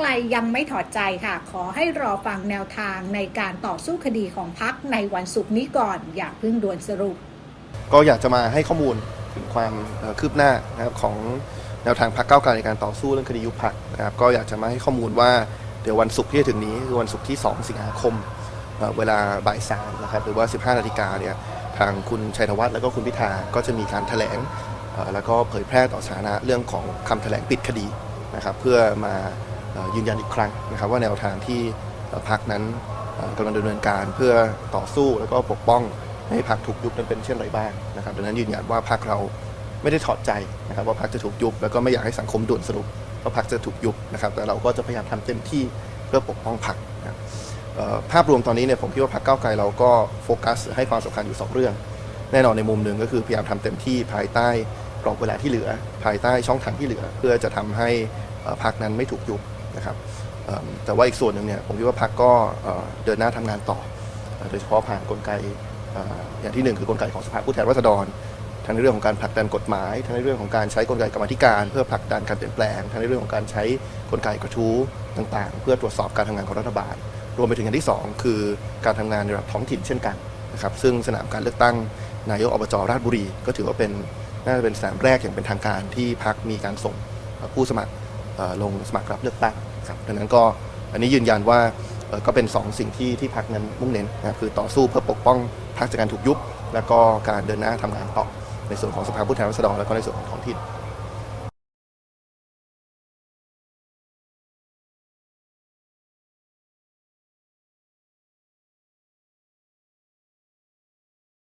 ไกลยังไม่ถอดใจค่ะ ขอให้รอฟังแนวทางในการต่อสู้คดีของพักในวันศุกร์นี้ก่อน อย่าเพิ่งด่วนสรุป ก็อยากจะมาให้ข้อมูลถึงความคืบหน้านะครับของแนวทางพรรคก้าวไกลในการต่อสู้เรื่องคดียุบพรรคนะครับก็อยากจะมาให้ข้อมูลว่าเดี๋ยววันศุกร์ที่จะถึงนี้คือวันศุกร์ที่ 2 สิงหาคมเวลาบ่ายสามนะครับหรือว่า 15 นาฬิกาเนี่ยทางคุณชัยธวัฒน์แล้วก็คุณพิธาก็จะมีการแถลงแล้วก็เผยแพร่ต่อสาธารณะเรื่องของคำแถลงปิดคดีนะครับเพื่อมา ยืนยันอีกครั้งนะครับว่าแนวทางที่พรรคนั้นกำลังดำเนินการเพื่อต่อสู้แล้วก็ปกป้องให้พรรคถูกยุบนั้นเป็นเช่นไรบ้างนะครับดังนั้นยืนยันว่าพรรคเราไม่ได้ถอดใจนะครับว่าพรรคจะถูกยุบแล้วก็ไม่อยากให้สังคมด่วนสรุปว่าพรรคจะถูกยุบนะครับแต่เราก็จะพยายามทำเต็มที่เพื่อปกป้องพรรคนะภาพรวมตอนนี้เนี่ยผมคิดว่าพรรคก้าไกลเราก็โฟกัสให้ความสำคัญอยู่สองเรื่อง แน่นอนในมุมหนึ่งก็คือพยายามทำเต็มที่ภายใต้กรอบเวลาที่เหลือ ภายใต้ช่องทางที่เหลือ เพื่อจะทำให้พรรคนั้นไม่ถูกยุบ นะครับแต่ว่าอีกส่วนหนึ่งเนี่ยผมคิดว่าพรรคก็เดินหน้าทำงานต่อ โดยเฉพาะผ่านกลไกอย่างที่หนึ่งคือกลไกของสภาผู้แทนราษฎรทั้งในเรื่องของการผลักดันกฎหมายทั้งในเรื่องของการใช้กลไกกรรมธิการเพื่อผลักดันการเปลี่ยนแปลงทั้งในเรื่องของการใช้กลไกกระทู้ต่างๆ เพื่อตรวจสอบการทำงานของรัฐบาล รวมไปถึงอย่างที่สองคือการทำงานในระดับท้องถิ่นเช่นกันนะครับซึ่งสนามการเลือกตั้งนายกอบจราชบุรี ก็ถือว่าเป็นน่าจะเป็นสนามแรกอย่างเป็นทางการที่พักมีการส่งผู้สมัครลงสมัครรับเลือกตั้ง ครับดังนั้นก็อันนี้ยืนยันว่าก็เป็น 2 สิ่งที่ที่พักนั้นมุ่งเน้นนะค,คือต่อสู้เพื่อปกป้องพักจากการถูกยุบ และก็การเดินหน้าทำงานต่อในส่วนของสภาผู้แทนราษฎรและก็ในส่วนของท้องถิ่น